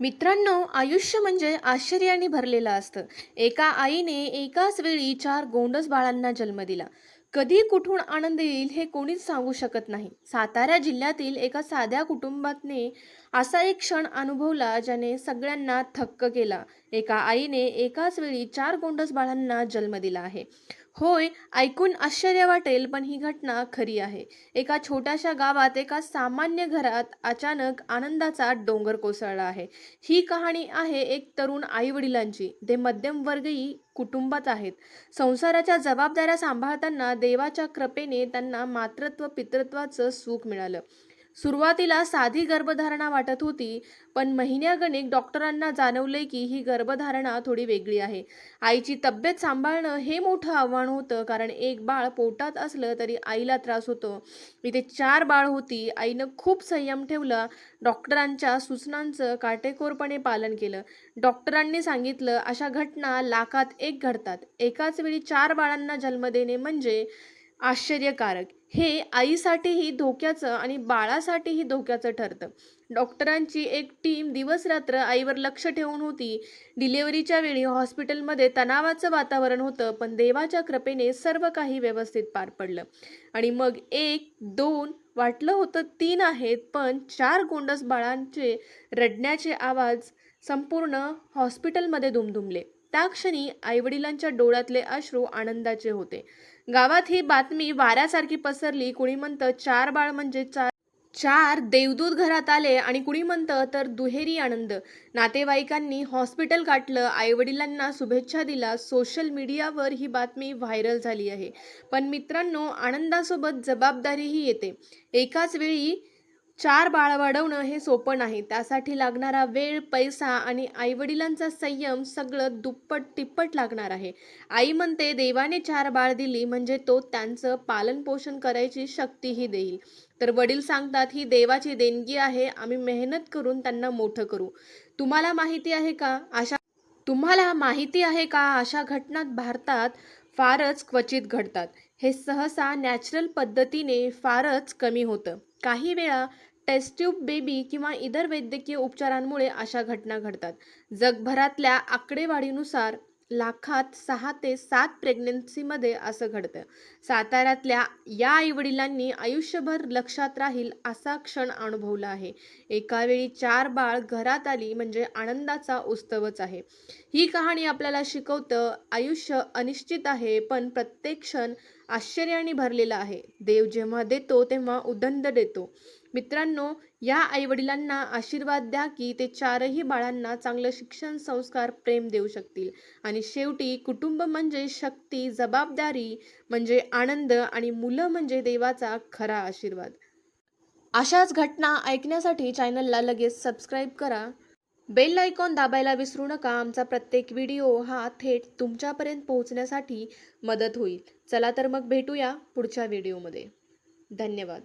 मित्रांनो आयुष्य म्हणजे आश्चर्याने भरलेलं असतं. एका आईने एकाच वेळी चार गोंडस बाळांना जन्म दिला. कधी कुठून आनंद येईल हे कोणीच सांगू शकत नाही. सातारा जिल्ह्यातील एका साध्या कुटुंबातने असा एक क्षण अनुभवला ज्याने सगळ्यांना थक्क केला. एका आईने एकाच वेळी चार गोंडस बाळांना जन्म दिला आहे. होय ऐकून आश्चर्य वाटेल पण ही घटना खरी आहे. एका छोट्याशा गावात एका सामान्य घरात अचानक आनंदाचा डोंगर कोसळला आहे. ही कहाणी आहे एक तरुण आई वडिलांची ते मध्यमवर्गीय कुटुंबात आहेत. संसाराच्या जबाबदाऱ्या सांभाळताना देवाच्या कृपेने त्यांना मातृत्व पितृत्वाचं सुख मिळालं. सुरुवातीला साधी गर्भधारणा वाटत होती पण महिन्यागणिक डॉक्टरांना जाणवले की ही गर्भधारणा थोडी वेगळी आहे. आईची तब्येत सांभाळणं हे मोठं आव्हान होतं कारण एक बाळ पोटात असलं तरी आईला त्रास होतो. इथे चार बाळ होती आईनं खूप संयम ठेवला डॉक्टरांच्या सूचनांचं काटेकोरपणे पालन केलं. डॉक्टरांनी सांगितलं अशा घटना लाखात एक घडतात. एकाच वेळी चार बाळांना जन्म देणे म्हणजे आश्चर्यकारक. हे आईसाठीही धोक्याचं आणि बाळासाठीही धोक्याचं ठरतं. डॉक्टरांची एक टीम दिवसरात्र आईवर लक्ष ठेवून होती. डिलिव्हरीच्या वेळी हॉस्पिटलमध्ये तणावाचं वातावरण होतं पण देवाच्या कृपेने सर्व काही व्यवस्थित पार पडलं. आणि मग एक दोन वाटलं होतं तीन आहेत पण चार गोंडस बाळांचे रडण्याचे आवाज संपूर्ण हॉस्पिटलमध्ये दुमदुमले. त्या क्षणी आईवडिलांच्या डोळ्यातले अश्रू आनंदाचे होते. गावात ही बातमी वाऱ्यासारखी पसरली कुणी म्हणतं चार बाळ म्हणजे चार चार देवदूत घरात आले आणि कुणी म्हणतं तर दुहेरी आनंद. नातेवाईकांनी हॉस्पिटल गाठलं आईवडिलांना शुभेच्छा दिला सोशल मीडियावर ही बातमी व्हायरल झाली आहे. पण मित्रांनो आनंदासोबत जबाबदारीही येते. एकाच वेळी चार बाळ वाढवणं हे सोपं नाही. त्यासाठी लागणारा वेळ पैसा आणि आईवडिलांचा संयम सगळं दुप्पट तिप्पट लागणार आहे. आई म्हणते देवाने चार बाळ दिली म्हणजे तो त्यांचं पालनपोषण करायची शक्तीही देईल तर वडील सांगतात ही देवाची देणगी आहे. आम्ही मेहनत करून त्यांना मोठं करू. तुम्हाला माहिती आहे का? अशा तुम्हाला माहिती आहे का? अशा घटना भारतात फारच क्वचित घडतात. हे सहसा नॅचरल पद्धतीने फारच कमी होतं. काही वेळा टेस्ट्यूब बेबी किंवा इतर वैद्यकीय उपचारांमुळे अशा घटना घडतात. जगभरातल्या आकडेवारीनुसार लाखात सहा ते सात प्रेग्नन्सीमध्ये असं घडतं. साताऱ्यातल्या या आईवडिलांनी आयुष्यभर लक्षात राहील असा क्षण अनुभवला आहे. एकावेळी चार बाळ घरात आली म्हणजे आनंदाचा उत्सवच आहे. ही कहाणी आपल्याला शिकवतं आयुष्य अनिश्चित आहे पण प्रत्येक क्षण आश्चर्याने भरलेला आहे. देव जेव्हा देतो तेव्हा उदंड देतो. मित्रांनो या आईवडिलांना आशीर्वाद द्या की ते चारही बाळांना चांगलं शिक्षण संस्कार प्रेम देऊ शकतील. आणि शेवटी कुटुंब म्हणजे शक्ती जबाबदारी म्हणजे आनंद आणि मुलं म्हणजे देवाचा खरा आशीर्वाद. अशाच घटना ऐकण्यासाठी चॅनलला लगेच सबस्क्राईब करा. बेल आयकॉन दाबायला विसरू नका. आमचा प्रत्येक व्हिडिओ हा थेट तुमच्यापर्यंत पोहोचण्यासाठी मदत होईल. चला तर मग भेटूया पुढच्या व्हिडिओमध्ये. धन्यवाद.